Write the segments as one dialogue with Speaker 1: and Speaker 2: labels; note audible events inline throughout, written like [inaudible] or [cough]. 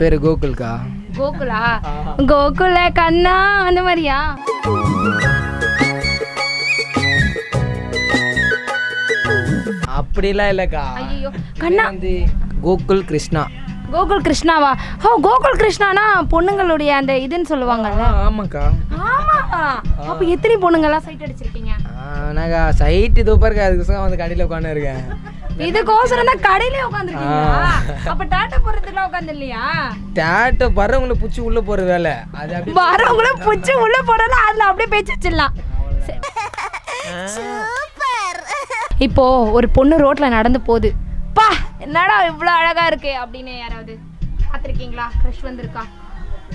Speaker 1: பேர் கோகுல்கா.
Speaker 2: கோகுலா? கோகுல கண்ணா அந்த மாதிரியா?
Speaker 1: அப்படிலாம் இல்லைக்கா.
Speaker 2: ஐயோ கண்ணா.
Speaker 1: வந்து கோகுல் கிருஷ்ணா.
Speaker 2: கோகுல் கிருஷ்ணாவா? ஓ கோகுல் கிருஷ்ணானா பொண்ணுங்களுடைய அந்த இதுன்னு சொல்லுவாங்கல்ல.
Speaker 1: ஆமாக்கா.
Speaker 2: ஆமா அப்ப எத்தனை பொண்ணுங்கெல்லாம் சைட் அடிச்சிருக்கீங்க?
Speaker 1: ஆனாக்கா சைட்டு தூப்பா இருக்கா அதுக்கு வந்து கடையில் உட்காந்து இருக்கேன்.
Speaker 2: இதுக்கோசரம் தான் கடையிலே உட்காந்துருக்கீங்களா அப்ப டாட்டா போறதுக்குலாம் உட்காந்து இல்லையா
Speaker 1: டேட்டை வர்றவங்களை பிடிச்சி உள்ளே வேலை. அது
Speaker 2: வரவங்கள புடிச்சு உள்ள போடலாம் அதுல அப்படியே பேச்சு வச்சிடலாம். இப்போ ஒரு பொண்ணு ரோட்ல நடந்து போகுது. பா என்னடா இவ்வளோ அழகா இருக்கு அப்படின்னு யாராவது பார்த்துருக்கீங்களா? க்ரஷ் வந்திருக்கா?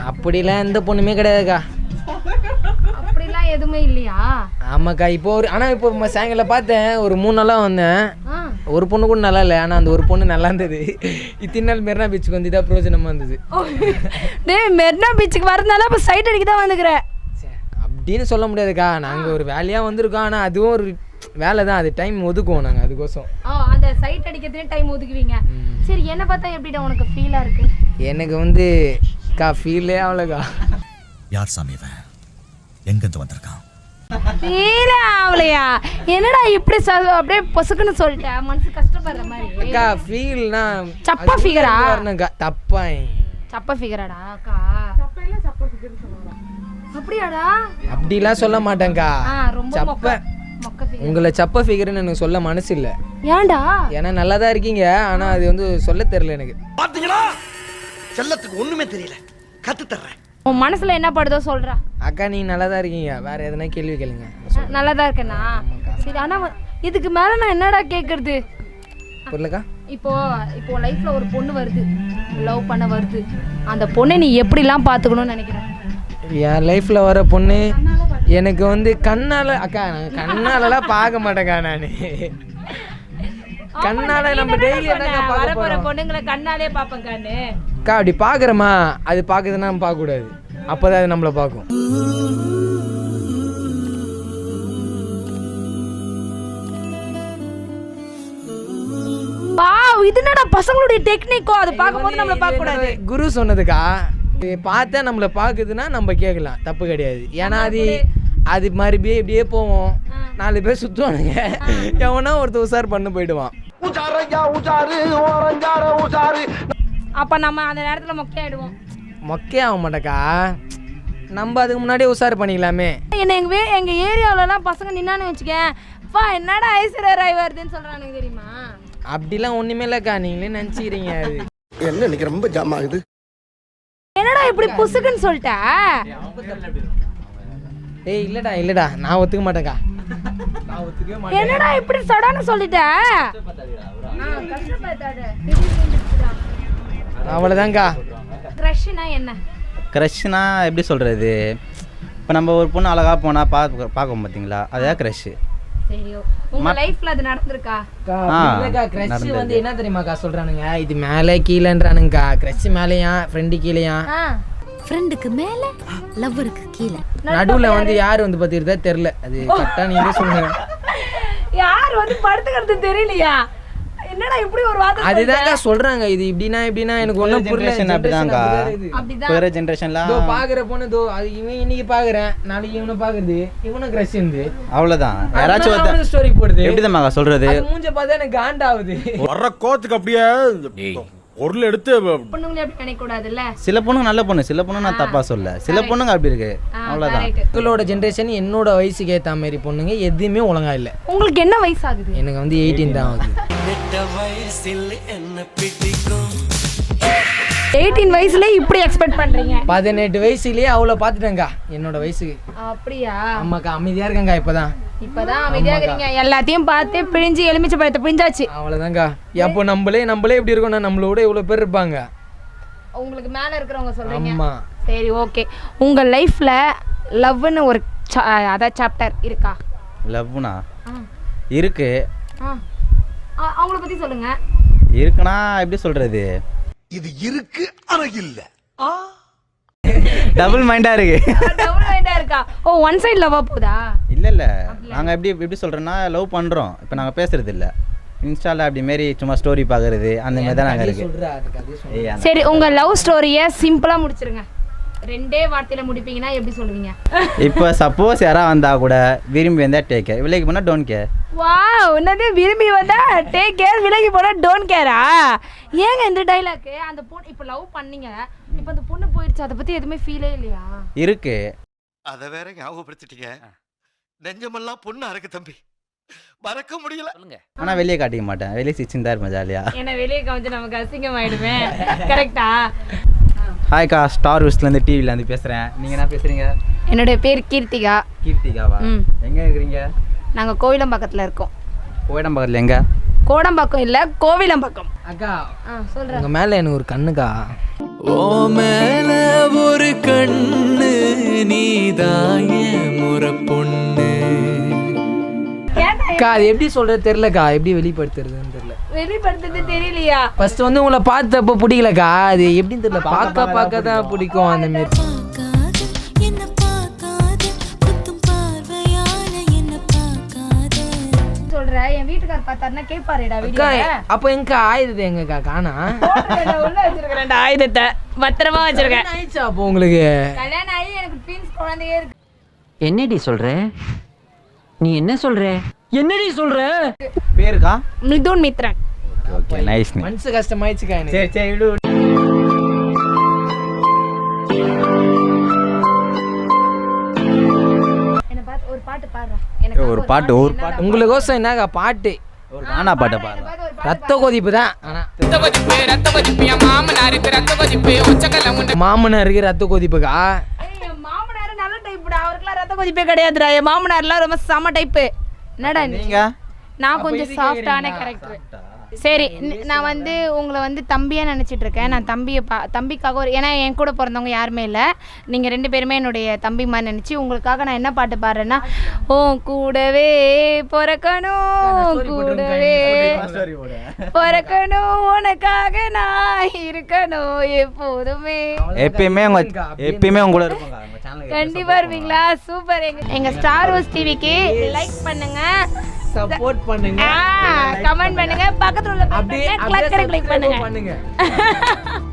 Speaker 1: அப்படிலாம் எந்த பொண்ணுமே கிடையாதுக்கா.
Speaker 2: அப்படிலாம் எதுவுமே இல்லையா?
Speaker 1: ஆமாக்கா இப்போ ஒரு ஆனால் இப்போ சாயங்காலம் பார்த்தேன் ஒரு மூணு நாளாக வந்தேன். ஒரு பொண்ணு கூட நல்லா இல்லை ஆனால் அந்த ஒரு பொண்ணு நல்லா இருந்தது. இத்தனை நாள் மெரினா பீச்சுக்கு வந்து இதாக பிரயோஜனமாக இருந்தது.
Speaker 2: டேய் மெரினா பீச்சுக்கு வரதுனால இப்போ சைட் அடிக்க தான் வந்துக்கிறேன்
Speaker 1: அப்படின்னு சொல்ல முடியாதுக்கா. நாங்கள் ஒரு வேலையாக வந்திருக்கோம் ஆனால் அதுவும் ஒரு வேலை தான் அது டைம் ஒதுக்குவோம் நாங்கள் அதுக்கோசம்.
Speaker 2: ஆ அந்த சைட் அடிக்கிறதுலே டைம் ஒதுக்குவீங்க. சரி என்ன பார்த்தா எப்படிடா உனக்கு ஃபீலாக இருக்கு?
Speaker 1: எனக்கு வந்து கா ஃபீலே அவ்வளோக்கா
Speaker 3: யார் சாமி இவன்? எங்கிருந்து வந்திருக்கான்?
Speaker 2: ஃபீலே ஆகலையா என்னடா இப்படி ச அப்படியே பொசுக்குன்னு சொல்லிட்டேன் மனசு கஷ்டப்படுற மாதிரி.
Speaker 1: அக்கா ஃபீல்னா
Speaker 2: சப்பா ஃபிகரா
Speaker 1: வரணுக்கா தப்பா
Speaker 2: சப்ப ஃபிகராடா அக்கா. அப்படியாடா?
Speaker 1: அப்படிலாம் சொல்ல மாட்டேங்க்கா
Speaker 2: ஆ ரொம்ப
Speaker 1: சப்ப.
Speaker 2: மொக்க மொக்க ஃபிகர்
Speaker 1: உங்களை சப்ப ஃபிகர்னு எனக்கு சொல்ல மனசு இல்லை
Speaker 2: ஏன்டா?
Speaker 1: ஏன்னா நல்லா தான் இருக்கீங்க. ஆனால் அது வந்து சொல்ல தெரில எனக்கு.
Speaker 4: பாத்தீங்களா? செல்லத்துக்கு ஒண்ணுமே தெரியல. கத்து தர்றேன்.
Speaker 2: உன் மனசுல என்ன படுதோ சொல்றா.
Speaker 1: அக்கா நீங்கள் நல்லா தான் இருக்கீங்க. வேற எதனா கேள்வி கேளுங்க.
Speaker 2: நல்லா தான் இருக்கேனா? சரி ஆனா வ- இதுக்கு மேல நான் என்னடா கேக்குறது?
Speaker 1: புரியலக்கா
Speaker 2: இப்போ இப்போ லைஃப்ல ஒரு பொண்ணு வருது. லவ் பண்ண வருது. அந்த பொண்ணை நீ எப்படிலாம் பாத்துக்கணும்னு நினைக்கிறேன்?
Speaker 1: என் லைஃப்பில் வர பொண்ணு எனக்கு வந்து கண்ணால் அக்கா நான் கண்ணாலலாம் பார்க்க மாட்டேக்கா நான். கண்ணால நம்ம டெய்லி என்னக்கா பார்க்க போகிறோம்
Speaker 2: பொண்ணுங்களை கண்ணாலே பாப்பேன் கண்ணு.
Speaker 1: அக்கா அப்படி பார்க்குறோமா அது பார்க்குதுன்னா நம்ம பார்க்கக்கூடாது. அப்போ தான் அது நம்மளை பார்க்கும்.
Speaker 2: இது என்னடா பசங்களுடைய டெக்னிக்கோ அது பார்க்கும்போது நம்மள பார்க்க கூடாது.
Speaker 1: குரு சொன்னதுக்கா பார்த்தா நம்மளை பார்க்குதுன்னா நம்ம கேட்கலாம் தப்பு கிடையாது. ஏன்னா அது அது மறுபடியும் இப்படியே போவோம். நாலு பேர் சுற்றுவானுங்க எவனா ஒருத்தர் உசார் பண்ணு போயிடுவான்.
Speaker 2: அப்ப நம்ம அந்த நேரத்துல மொக்கையாயிடுவோம்.
Speaker 1: மொக்கே ஆக மாட்டேக்கா. நம்ம அதுக்கு முன்னாடியே உசார் பண்ணிக்கலாமே.
Speaker 2: என்ன எங்க வே எங்க ஏரியாவிலலாம் பசங்க நின்னான்னு வச்சுக்கேன் என்னடா ஐஸ்வர்யா ராய் வருதுன்னு சொல்றானுங்க தெரியுமா?
Speaker 1: அப்படிலாம் ஒன்றுமே இல்லைக்கா. நீங்களே நினச்சிக்கிறீங்க அது.
Speaker 4: என்ன இன்னைக்கு ரொம்ப ஜாம் ஆகுது.
Speaker 2: என்னடா இப்படி புசுக்குன்னு சொல்லிட்ட?
Speaker 1: ஏய் இல்லைடா இல்லைடா. நான் ஒத்துக்க மாட்டேக்கா.
Speaker 2: என்னடா இப்படி சடான்னு சொல்லிட்ட?
Speaker 1: அவ்வளோதாங்க்கா
Speaker 2: க்ரஷ்னா என்ன?
Speaker 5: க்ரஷ்னா எப்படி சொல்கிறது இப்போ நம்ம ஒரு பொண்ணு அழகாக போனால் பார்க்க பார்க்க பார்த்தீங்களா அதுதான் க்ரஷ்ஷு
Speaker 1: என்ன தெரியுமாக்கா சொல்கிறானுங்க இது மேலே கீழேன்றானுங்கக்கா. க்ரஷ் மேலேயா? ஃப்ரெண்டு கீழேயா?
Speaker 2: ஆ.
Speaker 6: ஃப்ரெண்டுக்கு மேல லவ்வருக்கு கீழே.
Speaker 1: நடுவில் வந்து யார் வந்து பார்த்துக்கிறதா தெரில அது கரெக்டாக நீங்களே சொல்லுங்க. [laughs]
Speaker 2: யார் வந்து படுத்துக்கிறது தெரியலையா? என்னடா இப்படி ஒரு வார்த்தை
Speaker 1: அதுதான்க்கா சொல்கிறாங்க இது இப்படின்னா இப்படின்னா எனக்கு ஒன்றும் புரியல.
Speaker 5: ஜென்ரேஷன் அப்படிதான்க்கா.
Speaker 2: அப்படிதான்.
Speaker 5: இப்போ ஜென்ரேஷன்லாம்
Speaker 1: இதோ பாக்குற பொண்ணு இதோ அது இவன் இன்னைக்கு பாக்குறேன். நாளைக்கு இவனை பாக்குறது. இவனும் கிரஷ் இருந்து
Speaker 5: அவ்வளோதான் யாராச்சும் ஒருத்தன்
Speaker 1: ஸ்டோரி போடுது.
Speaker 5: எப்படி தான் சொல்கிறது
Speaker 1: அது மூஞ்ச பார்த்தா எனக்கு காண்டாவுது
Speaker 7: வர்ற கோத்துக்கு அப்படியே பொருள் எடுத்து
Speaker 2: பொண்ணுங்களே அப்படி நினைக்க கூடாதுல்ல
Speaker 5: சில பொண்ணுங்க நல்ல பொண்ணு சில பொண்ணு நான் தப்பாக சொல்ல சில பொண்ணுங்க அப்படி இருக்கு. அவ்வளோதான்
Speaker 1: உங்களோட ஜென்ரேஷன் என்னோட வயசுக்கு ஏத்த மாதிரி பொண்ணுங்க எதுவுமே ஒழுங்கா இல்லை.
Speaker 2: உங்களுக்கு என்ன வயசு ஆகுது?
Speaker 1: எனக்கு வந்து எயிட்டீன் தான் ஆகுது.
Speaker 2: எயிட்டீன் வயசுல இப்படி எக்ஸ்பெக்ட் பண்றீங்க?
Speaker 1: பதினெட்டு வயசுலயே அவ்வளோ பார்த்துட்டேங்க என்னோட வயசுக்கு.
Speaker 2: அப்படியா?
Speaker 1: ஆமாக்கா அமைதியா இருக்கேங்க இப்பதான்.
Speaker 2: இப்பதான் அமைதியா இருக்கிறீங்க எல்லாத்தையும் பார்த்து பிழிஞ்சு எலுமிச்சை பழத்தை பிழிஞ்சாச்சு.
Speaker 1: அவ்வளோதாங்க அப்போ நம்மளே நம்மளே எப்படி இருக்கோம்னா நம்மளோட இவ்வளோ பேர் இருப்பாங்க.
Speaker 2: உங்களுக்கு மேல இருக்கிறவங்க சொல்றீங்க. சரி ஓகே உங்க லைஃப்ல லவ்னு ஒரு அதான் சாப்டர் இருக்கா?
Speaker 5: லவ்னா. இருக்கு.
Speaker 2: அவங்கள பத்தி சொல்லுங்க.
Speaker 5: இருக்குன்னா எப்படி சொல்கிறது
Speaker 4: இது இருக்கு ஆனா இல்ல.
Speaker 5: டபுள் மைண்டாக இருக்கு.
Speaker 2: டபுள் மைண்டா இருக்கா? ஓ ஒன் சைடு லவ்வா போதா?
Speaker 5: இல்லை இல்லை. நாங்கள் எப்படி எப்படி சொல்கிறோன்னா லவ் பண்ணுறோம் இப்போ நாங்கள் பேசுறது இல்லை. இன்ஸ்டால அப்படி மாரி சும்மா ஸ்டோரி பார்க்கறது அந்த மாதிரி தான் நாங்கள் இருக்கு.
Speaker 2: சரி உங்க லவ் ஸ்டோரியை சிம்பிளா முடிச்சிருங்க. ரெண்டே வார்த்தையில முடிப்பீங்கன்னா எப்படி சொல்லுவீங்க?
Speaker 5: இப்போ சப்போஸ் யாராவது வந்தா கூட விரும்பி வந்தால் டேக் கேர் விலைக்கு போனால் டோன்ட் கேர்
Speaker 2: வாவ் என்னது? விரும்பி வந்தா டேக் கேர் விலகி போனா டோன்ட் கேரா ஏங்க இந்த டைலாக்கு அந்த பொண்ணு இப்போ லவ் பண்ணீங்க. இப்போ அந்த பொண்ணு போயிடுச்சு அதை பத்தி எதுவுமே ஃபீலே இல்லையா?
Speaker 5: இருக்கு.
Speaker 4: அத வேற ஞாபகப்படுத்திட்டீங்க. நெஞ்சமெல்லாம் பொண்ணு அறக்கு தம்பி. மறக்க முடியல.
Speaker 5: ஆனால் வெளியே காட்டிக்க மாட்டேன். வெளியே சிச்சின் தான் இருப்பேன் ஜாலியாக
Speaker 2: ஏன்னா வெளியே காமிச்சு நமக்கு அசிங்கம் ஆயிடுமே கரெக்டா
Speaker 5: ஹாய்க்கா ஸ்டார் ஹவுஸ்லேருந்து டிவிலேருந்து பேசுகிறேன். நீங்கள் என்ன பேசுகிறீங்க?
Speaker 2: என்னுடைய பேர் கீர்த்திகா.
Speaker 5: கீர்த்திகாவா?
Speaker 2: ம்.
Speaker 5: எங்கே இருக்கிறீங்க?
Speaker 2: நாங்கள் கோவிலம்பாக்கத்தில் இருக்கோம்.
Speaker 5: கோயிடம்பாக்கத்தில் எங்கே?
Speaker 2: கோடம்பாக்கம் இல்லை கோவிலம்பாக்கம்.
Speaker 1: அக்கா
Speaker 2: ஆ சொல்கிறேன்.
Speaker 1: உங்க மேல எனக்கு ஒரு கண்ணுக்கா?
Speaker 8: ஓ மேல ஒரு கண்ணு நீதாய முறை பொண்ணு
Speaker 1: அக்கா அது எப்படி சொல்றது தெரியலக்கா எப்படி வெளிப்படுத்துறதுன்னு.
Speaker 2: வெளிப்படுத்துறது தெரியலையா?
Speaker 1: ஃபர்ஸ்ட் வந்து உங்களை பார்த்தப்ப பிடிக்கலக்கா. அது எப்படின்னு தெரியல. பார்க்க பார்க்க தான் பிடிக்கும். அந்த மாதிரி
Speaker 6: பார்க்காத என்ன பார்க்காத குத்தும் பார்வையால என்ன பார்க்காத.
Speaker 2: சொல்கிறேன் என் வீட்டுக்கார் பார்த்தாருன்னா கேட்பாருடா வீடியோ
Speaker 1: அப்போ எங்க ஆயுதத்தை எங்கக்கா? காணா?
Speaker 2: உள்ள வச்சிருக்கிறேன் ஆயுதத்தை. பத்திரமா வச்சிருக்கேன்
Speaker 1: ஆயிடுச்சா அப்போ உங்களுக்கு?
Speaker 2: கல்யாணம் ஆகி எனக்கு ட்வின்ஸ் குழந்தையே இருக்கு.
Speaker 9: என்னடி சொல்ற? நீ என்ன சொல்ற? என்னடி சொல்ற?
Speaker 5: பேருக்கா?
Speaker 2: மிதுன் மித்ரன்.
Speaker 5: ஓகே நைஸ்
Speaker 1: மனசு கஷ்டமாயிடுச்சுக்கா எனக்கு
Speaker 5: சரி சரி விடு
Speaker 2: ஒரு பாட்டு பாடுறேன்
Speaker 5: ஒரு பாட்டு ஒரு பாட்டு
Speaker 1: உங்களுக்கோசம் என்னக்கா பாட்டு
Speaker 5: ஒரு கானா பாட்டை பாரு
Speaker 1: ரத்த கொதிப்பு தான் மாமனாருக்கு ரத்த கொதிப்புக்கா
Speaker 2: என் மாமனார் நல்ல டைப்புடா அவருக்குலாம் ரத்த கொதிப்பே கிடையாதுடா என் மாமனார்லாம் ரொம்ப செம டைப்பு என்னடா
Speaker 5: நீங்க
Speaker 2: நான் கொஞ்சம் சாஃப்டான கேரக்டர் சரி நான் வந்து உங்களை வந்து தம்பியாக நினச்சிட்டு இருக்கேன் நான் தம்பியை பா தம்பிக்காக ஒரு ஏன்னா என் கூட பிறந்தவங்க யாருமே இல்லை. நீங்கள் ரெண்டு பேருமே என்னுடைய தம்பி மாதிரி நினச்சி உங்களுக்காக நான் என்ன பாட்டு பாடுறேன்னா ஓ கூடவே பிறக்கணும் கூடவே பிறக்கணும் உனக்காக நான் இருக்கணும் எப்போதுமே.
Speaker 5: எப்பயுமே உங்க எப்பயுமே உங்க கூட இருப்பாங்க உங்க சேனலுக்கு
Speaker 2: கண்டிப்பா இருப்பீங்களா? சூப்பர். எங்க எங்க ஸ்டார் ஹவுஸ் டிவிக்கு லைக் பண்ணுங்க.
Speaker 1: சப்போர்ட் பண்ணுங்க.
Speaker 2: கமெண்ட் பண்ணுங்க. பக்கத்துல உள்ள
Speaker 1: அப்படியே
Speaker 2: கிளிக்
Speaker 1: அப்படியே
Speaker 2: பண்ணுங்க.
Speaker 1: பண்ணுங்க. [laughs]